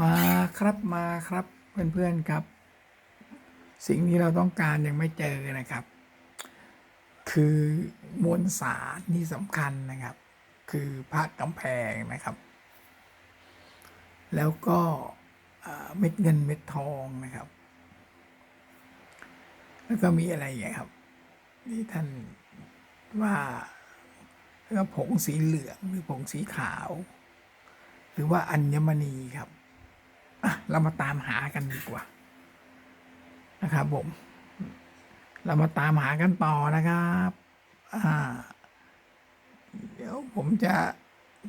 มาครับมาครับเพื่อนๆครับ สิ่งที่เราต้องการยังไม่เจอนะครับ คือมวลสารที่สำคัญนะครับ คือพระกำแพงนะครับ แล้วก็เม็ดเงินเม็ดทองนะครับ แล้วก็มีอะไรอย่างครับที่ท่านว่าเรื่องผงสีเหลืองหรือผงสีขาว หรือว่าอัญมณีครับ เรามาตามหากันดีกว่า นะครับผม เรามาตามหากันต่อนะครับเดี๋ยวผมจะ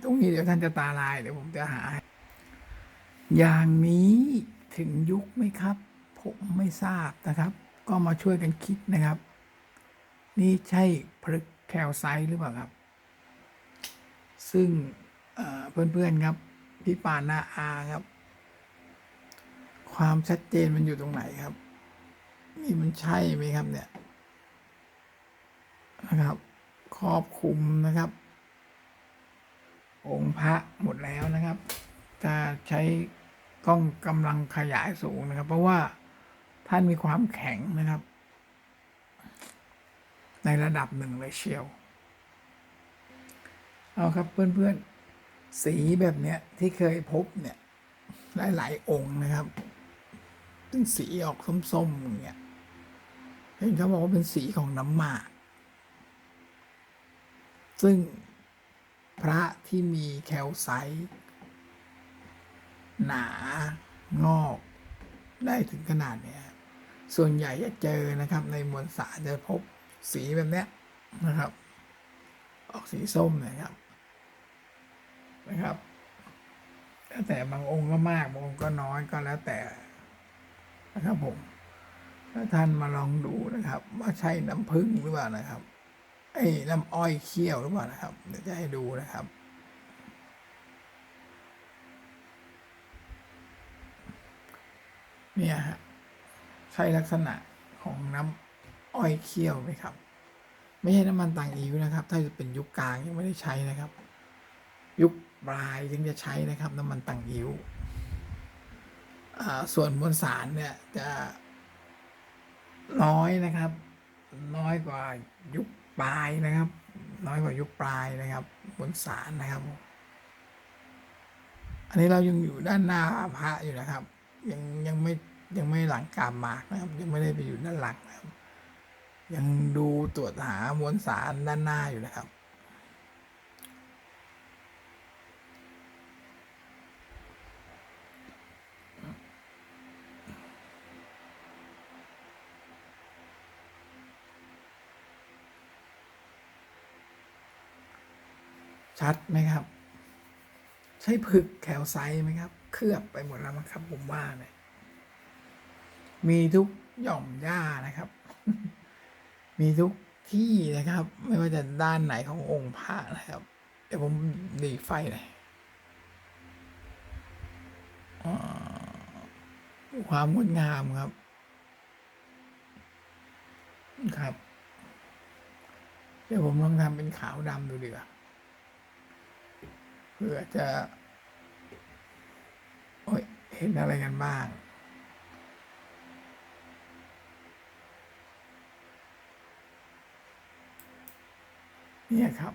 ตรงนี้เดี๋ยวท่านจะตาลายเดี๋ยวผมจะหา อย่างนี้ถึงยุคไหมครับ ผมไม่ทราบนะครับ ก็มาช่วยกันคิดนะครับ นี่ใช่พลึกแคลไซหรือเปล่าครับ ซึ่งเเพื่อนๆครับ พี่ปานนาอาครับ ความชัดเจนมันอยู่ตรงไหนครับ นี่มันใช่ไหมครับเนี่ยนะครับ ครอบคลุมนะครับ องค์พระหมดแล้วนะครับ จะใช้กล้องกำลังขยายสูงนะครับ เพราะว่าท่านมีความแข็งนะครับ ในระดับหนึ่งเลยเชียว เอาครับเพื่อนๆ สีแบบเนี้ยที่เคยพบเนี่ย หลาย ๆ องค์นะครับ ซึ่งสีออกส้มๆอย่างเงี้ยเห็นเขาบอกว่าเป็นสีของน้ำหมากซึ่งพระที่มีแคลไซต์หนางอกได้ถึงขนาดเนี้ยส่วนใหญ่จะเจอนะครับ ในมวลสารจะพบสีแบบเนี้ยนะครับ ออกสีส้มนะครับนะครับแล้วแต่บางองค์ก็มากบางองค์ก็น้อยก็แล้วแต่ นะครับผมถ้าท่านมาลองดูนะครับว่าใช่น้ำผึ้งหรือเปล่านะครับไอ้น้ำอ้อยเคี่ยวหรือเปล่านะครับ เดี๋ยวจะให้ดูนะครับเนี่ยฮะใช่ลักษณะของน้ำอ้อยเคี่ยวไหมครับ ไม่ใช่น้ำมันต่างอิวนะครับ ถ้าจะเป็นยุคกลางยังไม่ได้ใช้นะครับ ยุคปลายถึงจะใช้นะครับ น้ำมันต่างอิว ส่วนมวลสารเนี่ยจะน้อยนะครับ น้อยกว่ายุคปลายนะครับ น้อยกว่ายุคปลายนะครับมวลสารนะครับ อันนี้เรายังอยู่ด้านหน้าพระอยู่นะครับ ยังยังไม่ยังไม่หลังกามหมากนะครับ ยังไม่ได้ไปอยู่ด้านหลังนะครับ ยังดูตรวจหามวลสารด้านหน้าอยู่นะครับ ชัดไหมครับ ใช่ผึกแคลไซไหมครับ เคลือบไปหมดแล้วมั้งครับผมว่าเนี่ยมีทุกหย่อมหญ้านะครับ มีทุกที่นะครับ ไม่ว่าจะด้านไหนขององค์พระนะครับ เดี๋ยวผมดีไฟหน่อยความงดงามครับครับ เดี๋ยวผมลองทำเป็นขาวดำดูดีกว่า เพื่อจะโอ้ยเห็นอะไรกันบ้างเนี่ยครับ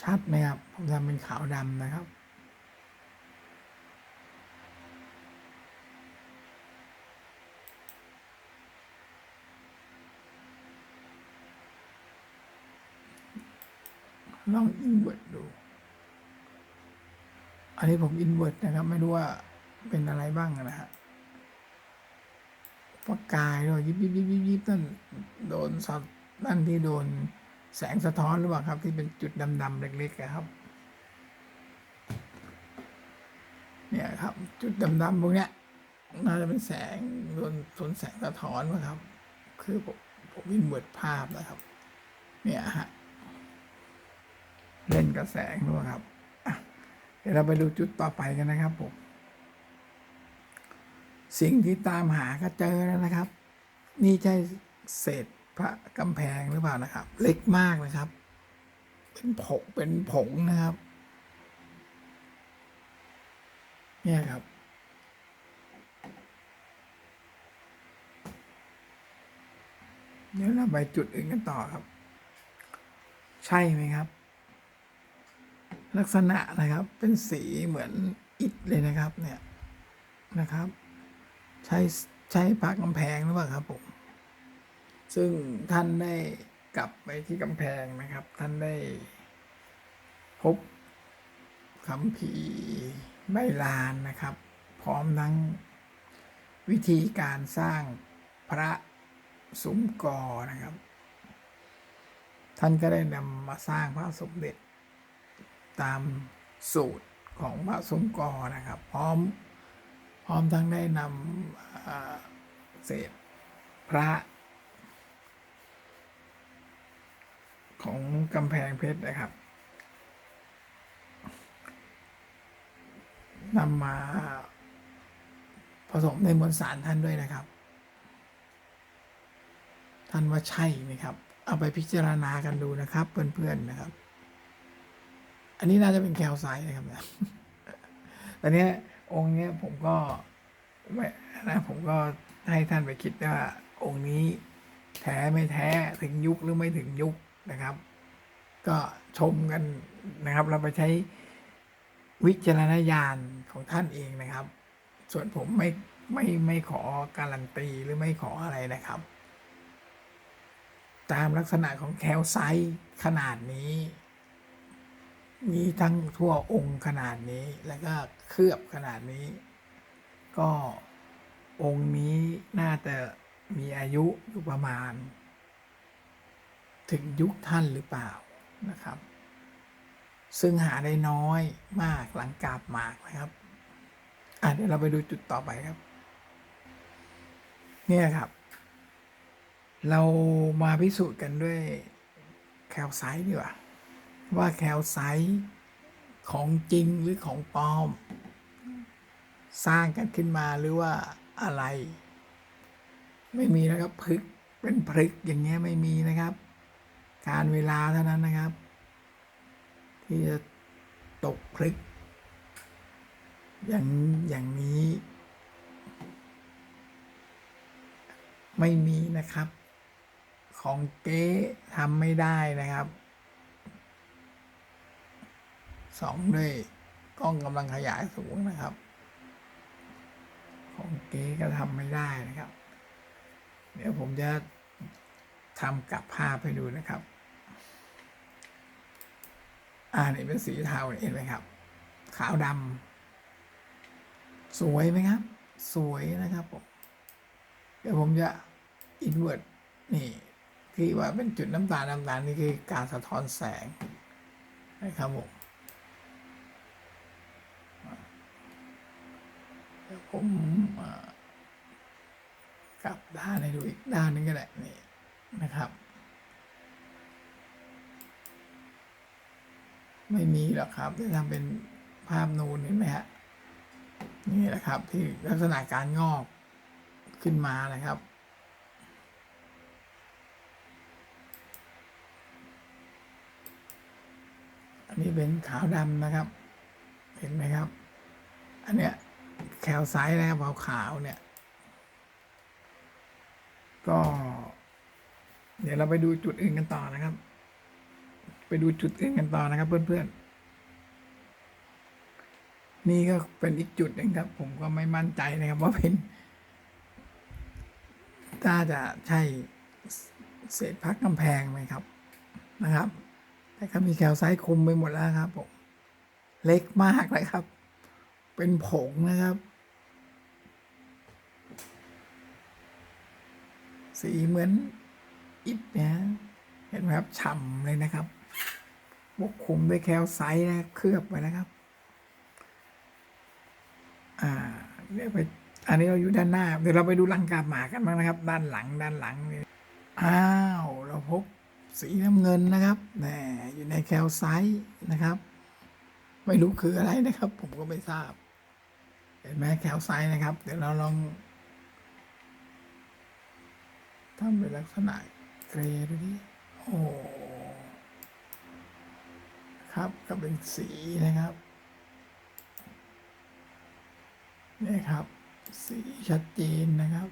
ชัดไหมครับ ผมทำเป็นขาวดำนะครับ ลองอินเว r ร์ดู อันนี้ผมอินเว r ร์นะครับ ไม่รู้ว่าเป็นอะไรบ้างนะฮะประกายด้วยยิบยิบยิบยิบยิบนั่นโดนสอดนั่นที่โดนแสงสะท้อนหรือเปล่าครับ ที่เป็นจุดดำๆเล็กๆครับ เนี่ยครับ จุดดำๆพวกเนี้ยน่าจะเป็นแสงโดนโดนแสงสะท้อนนะครับ คือผมผมอินเว r ร์ภาพนะครับ เนี่ยฮะับแสงด้วยครับ เดี๋ยวเราไปดูจุดต่อไปกันนะครับผม สิ่งที่ตามหาก็เจอแล้วนะครับ นี่ใช่เศษพระกำแพงหรือเปล่านะครับ เล็กมากนะครับ เป็นผงเป็นผงนะครับ เนี่ยครับเดี๋ยวเราไปจุดอื่นกันต่อครับ ใช่ไหมครับ ลักษณะนะครับเป็นสีเหมือนอิฐเลยนะครับเนี่ยนะครับ ใช้ใช้ปากกำแพงหรือเปล่าครับผมซึ่งท่านได้กลับไปที่กำแพงนะครับ ท่านได้พบคำพีใบลานนะครับ พร้อมทั้งวิธีการสร้างพระสุมกอนะครับ ท่านก็ได้นำมาสร้างพระสมเด็จ ตามสูตรของพระสุมกอนะครับ พร้อมพร้อมทั้งได้นำเศษพระของกำแพงเพชรนะครับนำมาผสมในมวลสารท่านด้วยนะครับ ท่านว่าใช่ไหมครับ เอาไปพิจารณากันดูนะครับ เพื่อนๆนะครับ อันนี้น่าจะเป็นแคลไซต์นะครับนี่ยแต่เนี้ยองค์เนี้ยผมก็ไม่นะผมก็ให้ท่านไปคิดว่าองค์นี้แท้ไม่แท้ถึงยุคหรือไม่ถึงยุคนะครับ ก็ชมกันนะครับ เราไปใช้วิจารณญาณของท่านเองนะครับ ส่วนผมไม่ไม่ไม่ขอการันตีหรือไม่ขออะไรนะครับ ตามลักษณะของแคลไซต์ขนาดนี้ มีทั้งทั่วองค์ขนาดนี้แล้วก็เคลือบขนาดนี้ ก็องค์นี้น่าจะมีอายุอยู่ประมาณ ถึงยุคท่านหรือเปล่านะครับ ซึ่งหาได้น้อยมากหลังกาบหมากนะครับอะเดี๋ยวเราไปดูจุดต่อไปครับ เนี่ยครับ เรามาพิสูจน์กันด้วยแคลไซต์ดีกว่า ว่าแคลไซต์ของจริงหรือของปลอม สร้างกันขึ้นมาหรือว่าอะไร ไม่มีนะครับพลึกเป็นพลึกอย่างเงี้ยไม่มีนะครับ การเวลาเท่านั้นนะครับ ที่จะตกพลึก อย่างอย่างนี้ ไม่มีนะครับ ของเก๊ทำไม่ได้นะครับ สองด้วยกล้องกำลังขยายสูงนะครับ ของเก๊ก็ทำไม่ได้นะครับ เดี๋ยวผมจะทำกลับภาพให้ดูนะครับ อ่านี่เป็นสีเทาเห็นไหมครับ ขาวดำสวยไหมครับ สวยนะครับผมเดี๋ยวผมจะอินเวอร์ตนี่ที่ว่าเป็นจุดน้ำตาลน้ำตาลนี่คือการสะท้อนแสงนะครับผม ดี๋ยวผมกลับด้านให้ดูอีกด้านนึงก็ได้นี่นะครับ ไม่มีหรอกครับจะทำเป็นภาพนูนเห็นไหมฮะนี่แหละครับที่ลักษณะการงอกขึ้นมานะครับอันนี้เป็นขาวดำนะครับ เห็นไหมครับ อันเนี้ย แคลไซต์นะครับขาวๆเนี่ย ก็ เดี๋ยวเราไปดูจุดอื่นกันต่อนะครับ ไปดูจุดอื่นกันต่อนะครับ เพื่อนๆ นี่ก็เป็นอีกจุดหนึ่งครับ ผมก็ไม่มั่นใจนะครับว่าเป็นถ้าจะใช่เศษพักกำแพงไหมครับนะครับ แต่ก็มีแคลไซต์คุมไปหมดแล้วครับผมเล็กมากเลยครับ เป็นผงนะครับ สีเหมือนอิฐเนี่ยเห็นไหมครับฉ่ำเลยนะครับปกคลุมด้วยแคลไซต์นะเคลือบไว้นะครับ อ่าเดี๋ยวไปอันนี้เราอยู่ด้านหน้า เดี๋ยวเราไปดูลังกาบหมากันบ้างนะครับ ด้านหลังด้านหลังอ้าวเราพบสีน้ำเงินนะครับแหมอยู่ในแคลไซต์นะครับ ไม่รู้คืออะไรนะครับ ผมก็ไม่ทราบ เห็นไหมแคลไซต์นะครับ เดี๋ยวเราลอง ทำเป็นลักษณะเกรย์ดูดิโอ้ครับก็เป็นสีนะครับนี่ครับ สีชัดเจนนะครับ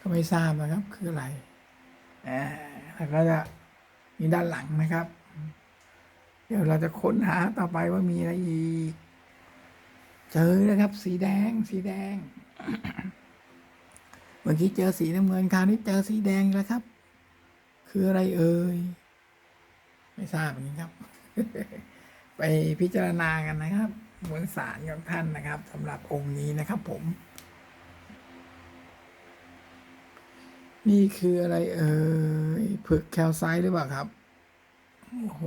ก็ไม่ทราบนะครับคืออะไรอ่าแล้วก็จะมีด้านหลังนะครับ เดี๋ยวเราจะค้นหาต่อไปว่ามีอะไรอีก เจอนะครับ สีแดง สีแดง เมื่อกี้เจอสีน้ำเงินคราวนี้เจอสีแดงแล้วครับ คืออะไรเอ่ย ไม่ทราบเหมือนกันครับ ไปพิจารณากันนะครับมวลสารของท่านนะครับสำหรับองค์นี้นะครับ ผม นี่คืออะไรเอ่ยผึกแคลไซต์หรือเปล่าครับโอ้โห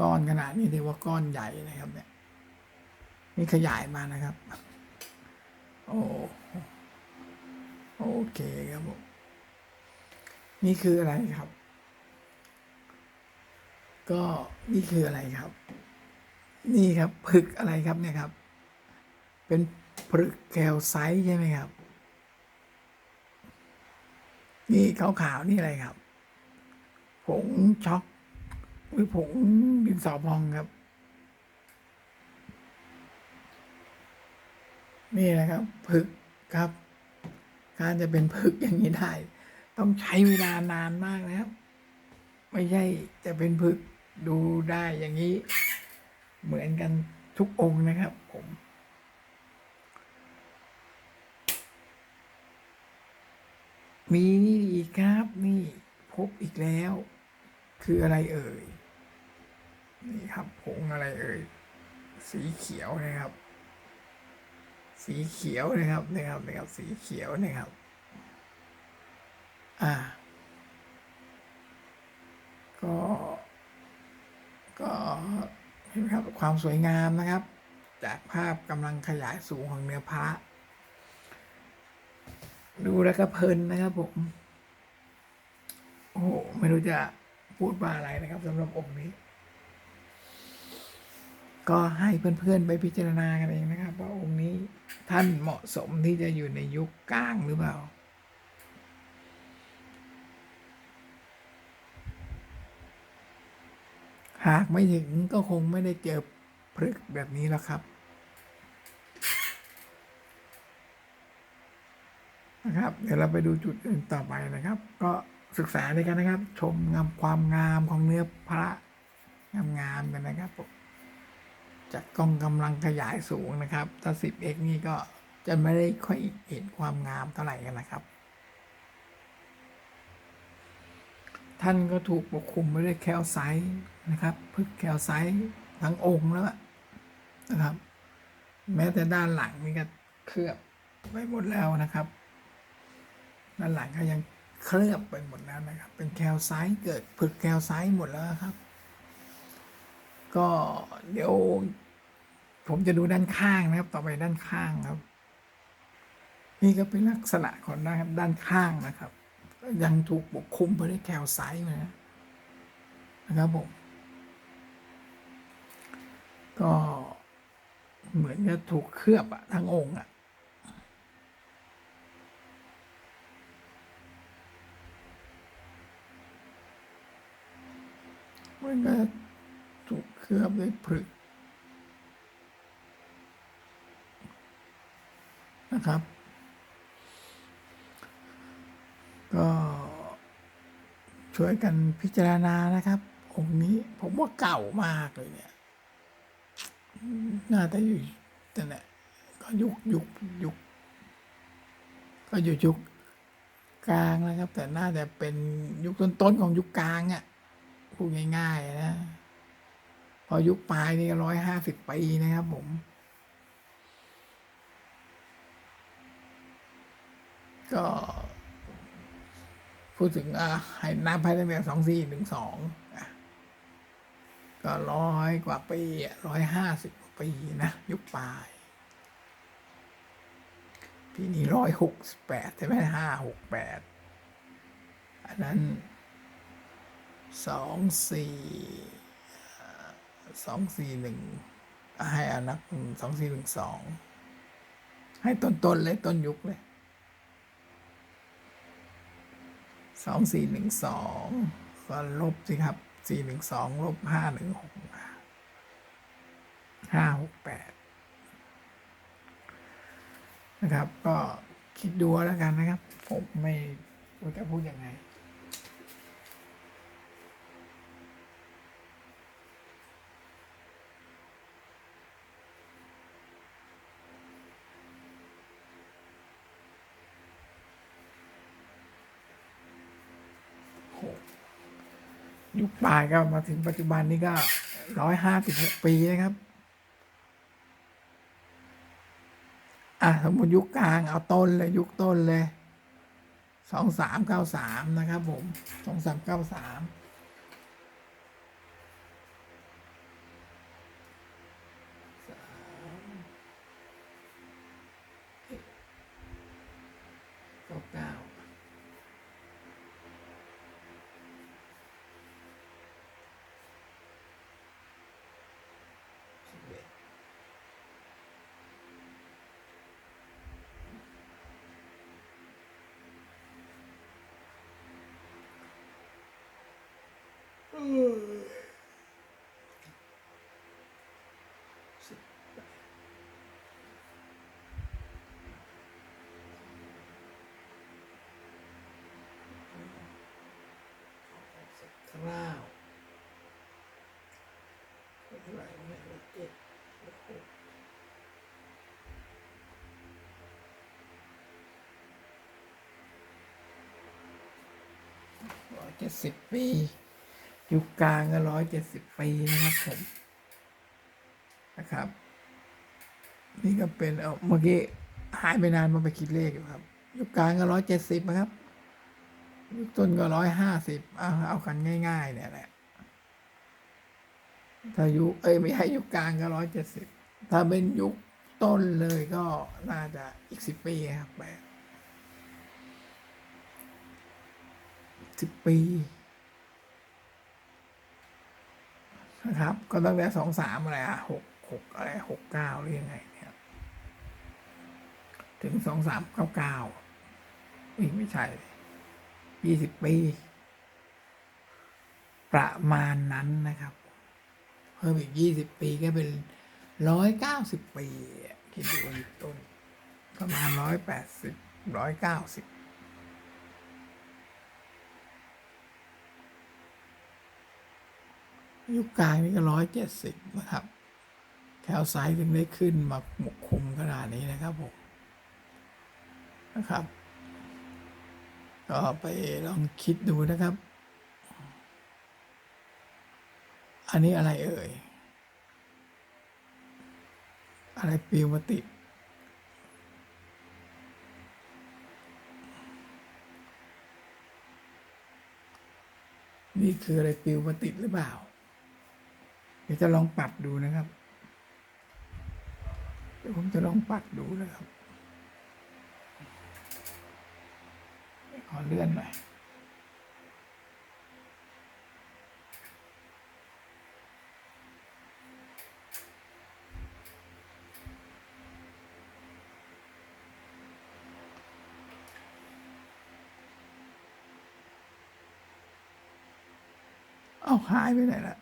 ก้อนขนาดนี้เรียกว่าก้อนใหญ่นะครับเนี่ย นี่ขยายมานะครับ โอ้โอเคครับผมนี่คืออะไรครับ ก็นี่คืออะไรครับ นี่ครับผึกอะไรครับเนี่ยครับ เป็นผึกแคลไซต์ใช่ไหมครับ นี่ขาวๆนี่อะไรครับ ผงช็อกหรือผงดินสอพองครับ นี่นะครับผึกครับ การจะเป็นผึกอย่างนี้ได้ ต้องใช้เวลานานมากนะครับ ไม่ใช่จะเป็นผึกดูได้อย่างนี้ เหมือนกันทุกองค์นะครับ ผมมีนี่อีกครับนี่พบอีกแล้ว คืออะไรเอ่ย นี่ครับผงอะไรเอ่ย สีเขียวนะครับ สีเขียวนะครับนะครับนะครับสีเขียวนะครับ อ่า ก็ ก็เห็นไหมครับความสวยงามนะครับ จากภาพกำลังขยายสูงของเนื้อพระ ดูแล้วก็เพลินนะครับผม โอ้โหไม่รู้จะพูดว่าอะไรนะครับสำหรับองค์นี้ ก็ให้เพื่อนๆไปพิจารณากันเองนะครับ ว่าองค์นี้ท่านเหมาะสมที่จะอยู่ในยุคกลางหรือเปล่าหากไม่ถึงก็คงไม่ได้เจอพฤกษ์แบบนี้แล้วครับนะครับ เดี๋ยวเราไปดูจุดอื่นต่อไปนะครับ ก็ศึกษาด้วยกันนะครับ ชมงามความงามของเนื้อพระงามๆกันนะครับผม จากกล้องกำลังขยายสูงนะครับ ถ้า 10x นี่ก็จะไม่ได้ค่อยเห็นความงามเท่าไหร่กันนะครับ ท่านก็ถูกปกคลุมไปด้วยแคลไซต์นะครับพึกแคลไซต์ทั้งองค์แล้วนะครับ แม้แต่ด้านหลังนี่ก็เคลือบไปหมดแล้วนะครับ ด้านหลังก็ยังเคลือบไปหมดแล้วนะครับ เป็นแคลไซต์เกิดผึกแคลไซต์หมดแล้วครับ ก็เดี๋ยว ผมจะดูด้านข้างนะครับ ต่อไปด้านข้างครับ นี่ก็เป็นลักษณะของด้านด้านข้างนะครับ ยังถูกปกคลุมไปด้วยแคลไซต์นะนะครับผมก็เหมือนจะถูกเคลือบอะทั้งองค์อะมันก็ถูก ลือบด้วยผึกนะครับ ก็ช่วยกันพิจารณานะครับ องค์นี้ผมว่าเก่ามากเลยเนี่ย น่าจะอยู่แต่เนี่ยก็ยุคยุคยุคก็อยู่ยุคกลางนะครับ แต่น่าจะเป็นยุคต้นๆของยุคกลางอะ่ะพูดง่ายๆนะ พอยุคปลายนี่ร้อยห้าสิบปีนะครับผม ก็พูดถึงอะให้นับภายตั้งแต่สองสี่หนึ่งสองก็ร้อยกว่าปีร้อยห้าสิบกว่าปีนะ ยุคปลายปีนี้ร้อยหกสิบแปดใช่ไหมห้าหกแปดอันนั้นสองสี่ สองสี่หนึ่งให้อานักสองสี่หนึ่งสองให้ต้นๆเลยต้นยุคเลยสองสี่หนึ่งสองก็ลบสิครับสี่หนึ่งสองลบห้าหนึ่งหกห้าหกแปดนะครับ ก็คิดดูแล้วกันนะครับ ผมไม่รู้จะพูดยังไง ยุคปลายก็มาถึงปัจจุบันนี้ก็ร้อยห้าสิบหกปีนะครับ อะสมมติยุคกลางเอาต้นเลยยุคต้นเลยสองสามเก้าสามนะครับผมสองสามเก้าสามเก้าเก้า คร่าวเท่าไหร่วะเนี่ยร้อยเจ็ดร้อยหกร้ อยเจ็ดสิบปียุคกลางก็ร้อยเจ็ดสิบปีนะครับผมนะครับ นี่ก็เป็นเอาเมื่อกี้หายไปนานมาไปคิดเลขอยู่ครับ ยุคกลางก็ร้อยเจ็ดสิบนะครับ ยุคต้นก็ร้อยห้าสิบเอาเอากันง่าย ๆ เนี่ยแหละถ้ายุคเอ้ยไม่ให้ยุคกลางก็ร้อยเจ็ดสิบถ้าเป็นยุคต้นเลยก็น่าจะอีกสิบปีครับแปด สิบปีนะครับ ก็ตั้งแต่สองสามอะไรอะหกหกอะไรหกเก้าหรือยังไงเนี่ยถึงสองสามเก้าเก้าไม่ใช่ยี่สิบปี ประมาณนั้นนะครับ เพิ่มอีกยี่สิบปีก็เป็นร้อยเก้าสิบปีคิดดูต้นประมาณร้อยแปดสิบร้อยเก้าสิบ ยุคกลางนี่ก็ร้อยเจ็ดสิบนะครับแคลไซต์ถึงได้ขึ้นมาหมกคุมขนาดนี้นะครับผมนะครับ ก็ไปลองคิดดูนะครับ อันนี้อะไรเอ่ย อะไรปิวมาติดนี่คืออะไรปิวมาติดหรือเปล่า ดี๋ยวจะลองปัดดูนะครับ เดี๋ยวผมจะลองปัดดูนะครับ ขอเลื่อนหน่อยเอาหายไปไหนละ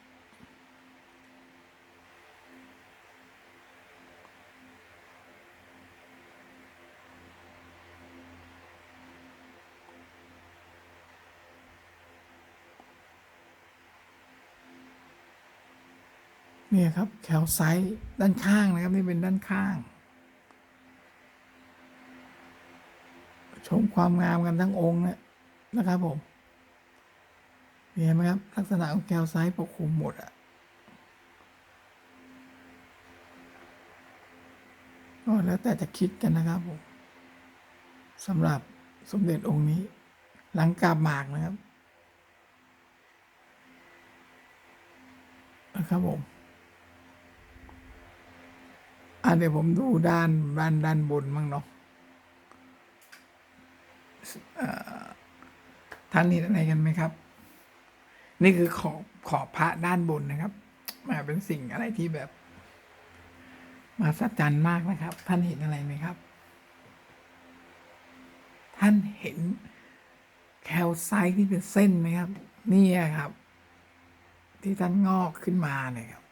เนี่ยครับแคลไซต์ด้านข้างนะครับ นี่เป็นด้านข้าง ชมความงามกันทั้งองค์เนี่ยนะครับผมเห็นไหมครับ ลักษณะของแคลไซต์ปกคลุมหมดอะก็แล้วแต่จะคิดกันนะครับผมสำหรับสมเด็จองค์นี้ หลังกาบหมากนะครับนะครับผม อะเดี๋ยวผมดูด้านด้านด้านบนมั่งเนาะเอ่อท่านเห็นอะไรกันไหมครับ นี่คือขอบขอบพระด้านบนนะครับมาเป็นสิ่งอะไรที่แบบ มาสัจจันมากนะครับ ท่านเห็นอะไรไหมครับ ท่านเห็นแคลไซต์ที่เป็นเส้นไหมครับ นี่ครับ ที่ท่านงอกขึ้นมาเนี่ยครับ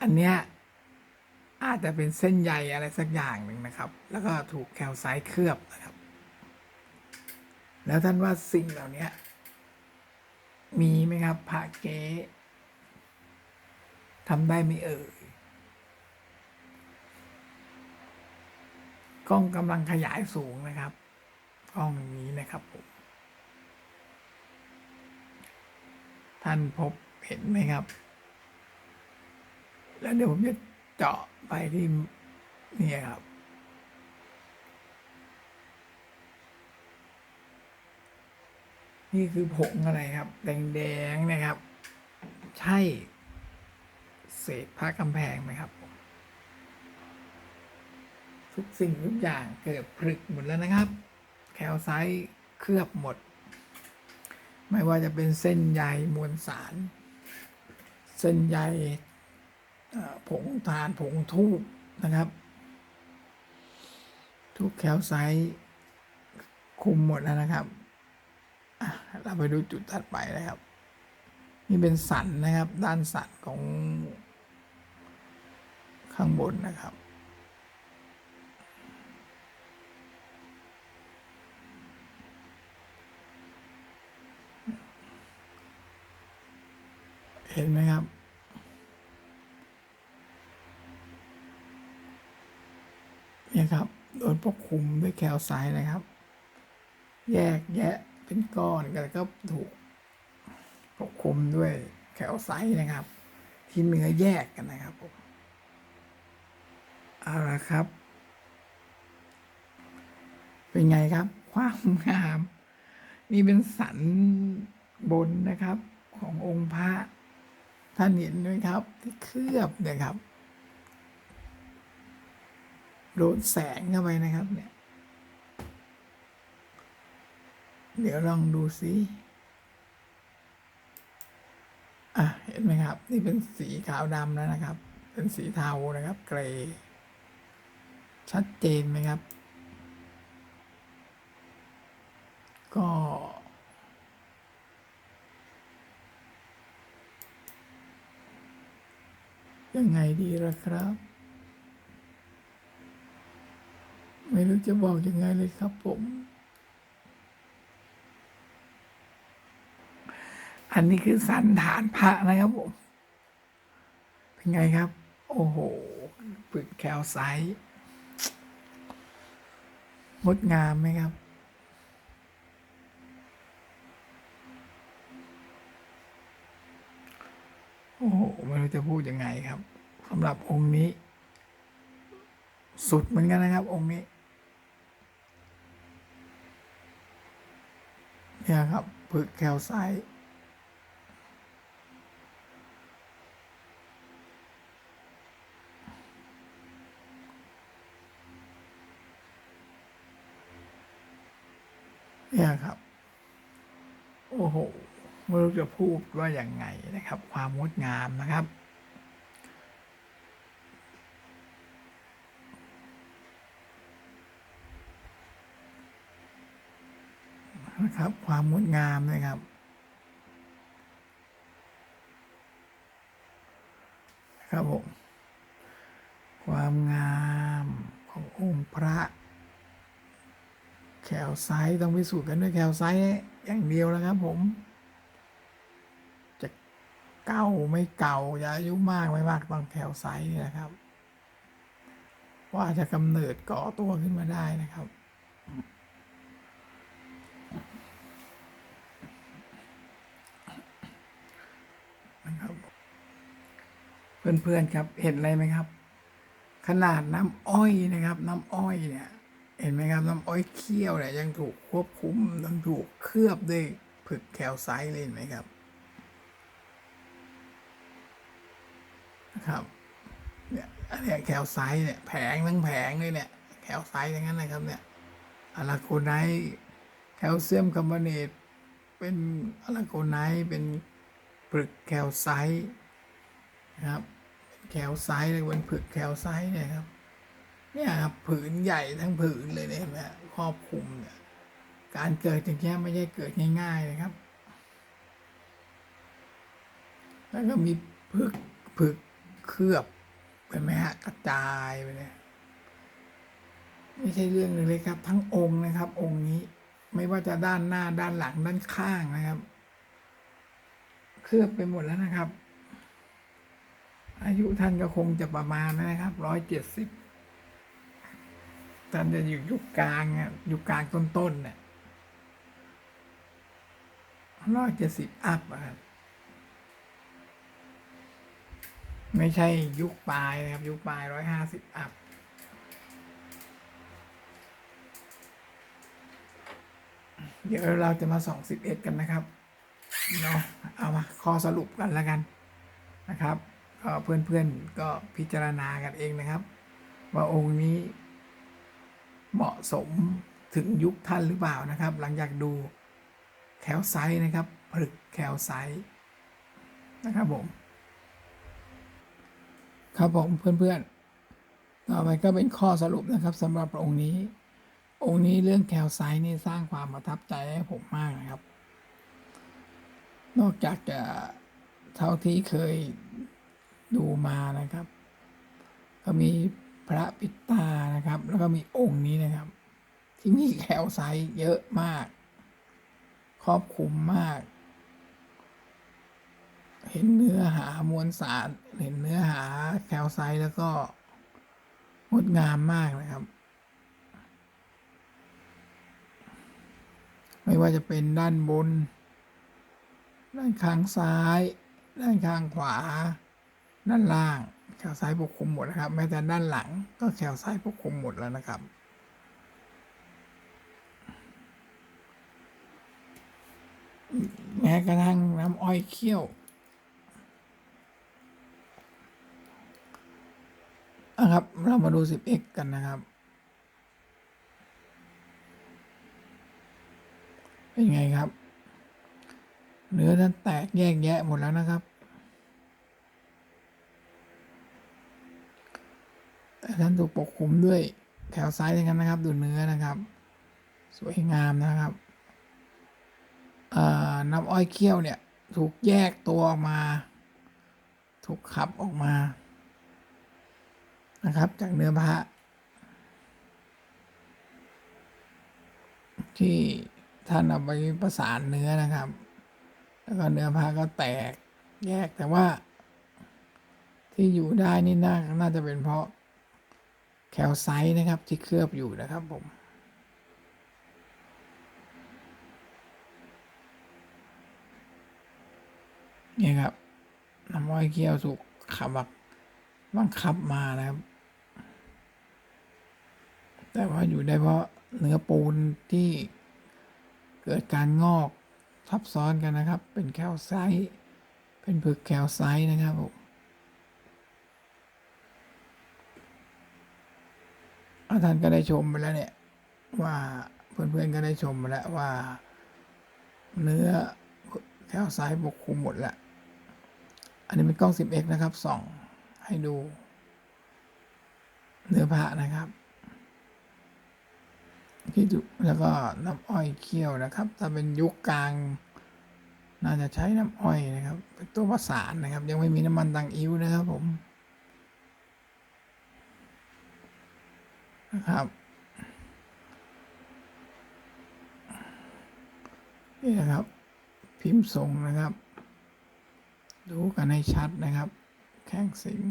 อันเนี้ย อาจจะเป็นเส้นใยอะไรสักอย่างหนึ่งนะครับ แล้วก็ถูกแคลไซต์เคลือบนะครับ แล้วท่านว่าสิ่งเหล่านี้มีไหมครับพระเก๊ทำได้ไหมเอ่ยกล้องกำลังขยายสูงนะครับกล้องนี้นะครับผมท่านพบเห็นไหมครับ แล้วเดี๋ยวผมจะ เจาะไปที่เนี่ยครับ นี่คือผงอะไรครับ แดงๆนะครับ ใช่ เศษผ้ากำแพงไหมครับ ทุกสิ่งทุกอย่างเกิดผลึกหมดแล้วนะครับ แคลไซต์เคลือบหมด ไม่ว่าจะเป็นเส้นใยมวลสาร เส้นใย ผงทานผงทูบนะครับ ทุกแคลไซต์คุมหมดแล้วนะครับ เราไปดูจุดถัดไปนะครับ นี่เป็นสันนะครับ ด้านสันของข้างบนนะครับเห็นไหมครับ เนี่ยครับ โดนปกคลุมด้วยแคลไซต์นะครับ แยกแยะเป็นก้อนกันก็ถูกปกคลุมด้วยแคลไซต์นะครับ ที่เนื้อแยกกันนะครับผมเอาละครับ เป็นไงครับ ความงาม นี่เป็นสันบนนะครับ ขององค์พระท่านเห็นไหมครับ ที่เคลือบเนี่ยครับ โดนแสงเข้าไปนะครับเนี่ย เดี๋ยวลองดูสิอะเห็นไหมครับ นี่เป็นสีขาวดำแล้วนะครับ เป็นสีเทานะครับ เกรย์ชัดเจนไหมครับ ก็ ยังไงดีล่ะครับ ไม่รู้จะบอกยังไงเลยครับผม อันนี้คือสันฐานพระนะครับผม เป็นไงครับ โอ้โหปึกแคลไซต์งดงามไหมครับโอ้โหไม่รู้จะพูดยังไงครับสำหรับองค์นี้ สุดเหมือนกันนะครับ องค์นี้ เนี่ยครับผึกแคลไซต์เนี่ยครับ โอ้โหไม่รู้จะพูดว่าอย่างไงนะครับ ความงดงามนะครับ นะครับ ความงดงามนะครับครับผมความงามขององค์พระแคลไซต์ต้องพิสูจน์กันด้วยแคลไซต์อย่างเดียวแล้วครับผม จะเก่าไม่เก่าจะอายุมากไม่มากต้องแคลไซต์นี่แหละครับ ว่าจะกำเนิดก่อตัวขึ้นมาได้นะครับ เพื่อนๆครับ เห็นอะไรไหมครับ ขนาดน้ำอ้อยนะครับ น้ำอ้อยเนี่ยเห็นไหมครับน้ำอ้อยเคี่ยวเนี่ยยังถูกควบคุมยังถูกเคลือบด้วยผึกแคลไซต์เลยเห็นไหมครับนะครับเนี่ยอันนี้แคลไซต์เนี่ยแผงทั้งแผงเลยเนี่ยแคลไซต์อย่างนั้นนะครับเนี่ยอะลาโกไนแคลเซียมคาร์บอเนตเป็นอะลาโกไนเป็นผึกแคลไซต์นะครับ แคลไซต์เลยเป็นผึกแคลไซต์เนี่ยครับเนี่ยครับผืนใหญ่ทั้งผืนเลยเนี่ยนะครอบคลุมเนี่ยการเกิดอย่างเงี้ยไม่ใช่เกิดง่ายๆนะครับ แล้วก็มีผึกผึกเคลือบไปห็นไหมฮะกระจายไปเลยไม่ใช่เรื่องเล็กๆครับ ทั้งองค์นะครับ องค์นี้ไม่ว่าจะด้านหน้าด้านหลังด้านข้างนะครับ เคลือบไปหมดแล้วนะครับ อายุท่านก็คงจะประมาณนะครับร้อยเจ็ดสิบท่านจะอยู่ยุคกลางอะยุคกลางต้นๆเนี่ยร้อยเจ็ดสิบอัพครับไม่ใช่ยุคปลายนะครับ ยุคปลายร้อยห้าสิบอัพเดี๋ยวเราจะมาสองสิบเอ็ดกันนะครับเนาะเอามาข้อสรุปกันแล้วกันนะครับ ก็เพื่อนๆก็พิจารณากันเองนะครับ ว่าองค์นี้เหมาะสมถึงยุคท่านหรือเปล่านะครับ หลังจากดูแคลไซต์นะครับผลึกแคลไซต์นะครับผมครับผมเพื่อนๆ ต่อไปก็เป็นข้อสรุปนะครับสำหรับองค์นี้ องค์นี้เรื่องแคลไซต์นี่สร้างความประทับใจให้ผมมากนะครับ นอกจากจะเท่าที่เคย ดูมานะครับ ก็มีพระปิตานะครับ แล้วก็มีองค์นี้นะครับ ที่มีแคลไซเยอะมาก ครอบคลุมมาก เห็นเนื้อหามวลสาร เห็นเนื้อหาแคลไซแล้วก็งดงามมากนะครับ ไม่ว่าจะเป็นด้านบน ด้านข้างซ้าย ด้านข้างขวา ด้านล่างแคลไซต์ปกคลุมหมดนะครับ แม้แต่ด้านหลังก็แคลไซต์ปกคลุมหมดแล้วนะครับ แม้กระทั่งน้ำอ้อยเคี่ยวนะครับ เรามาดู 10x กันนะครับ เป็นไงครับ เนื้อท่านแตกแยกแยะหมดแล้วนะครับ แต่ ท่านถูกปกคลุมด้วยแถวซ้ายทั้งนั้นนะครับ ดูเนื้อนะครับ สวยงามนะครับน้ำอ้อยเคี่ยวเนี่ยถูกแยกตัวออกมา ถูกขับออกมา นะครับ จากเนื้อพระที่ท่านเอาไปประสานเนื้อนะครับ แล้วก็เนื้อผ้าก็แตกแยกแต่ว่า ที่อยู่ได้นี่น่าน่าจะเป็นเพราะ แคลไซต์นะครับที่เคลือบอยู่นะครับผมนี่ครับน้ำอ้อยเคี่ยวถูกขับบังคับมานะครับ แต่ว่าอยู่ได้เพราะเนื้อปูนที่เกิดการงอกทับซ้อนกันนะครับ เป็นแคลไซต์เป็นผึกแคลไซต์นะครับผม อาจารย์ก็ได้ชมไปแล้วเนี่ย ว่าเพื่อนๆก็ได้ชมไปแล้วว่า เนื้อแคลไซต์ปกคลุมหมดล้วอันนี้เป็นกล้อง 10x นะครับส่องให้ดู เนื้อผ้านะครับที่ดูแล้วก็น้ำอ้อยเคี่ยวนะครับ ถ้าเป็นยุคกลาง น่าจะใช้น้ำอ้อยนะครับ เป็นตัวประสานนะครับ ยังไม่มีน้ำมันตังอิ้วนะครับผม นะครับนี่นะครับ พิมพ์ทรงนะครับ ดูกันให้ชัดนะครับ แข้งสิง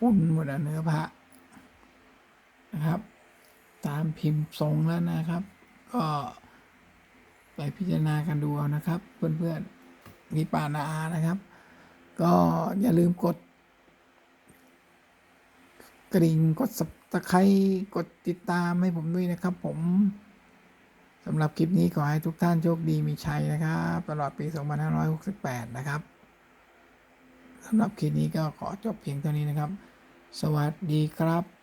อุ่นหมดอะเนื้อพระนะครับ ตามพิมพ์ทรงแล้วนะครับ ก็ ไปพิจารณากันดูเอานะครับ เพื่อนๆมีป่านาอานะครับ ก็อย่าลืมกด กริ่งกดสับตะไคร้กดติดตามให้ผมด้วยนะครับ ผมสำหรับคลิปนี้ขอให้ทุกท่านโชคดีมีชัยนะครับตลอดปี 2568 นะครับสำหรับคลิปนี้ก็ขอจบเพียงเท่านี้นะครับ สวัสดีครับ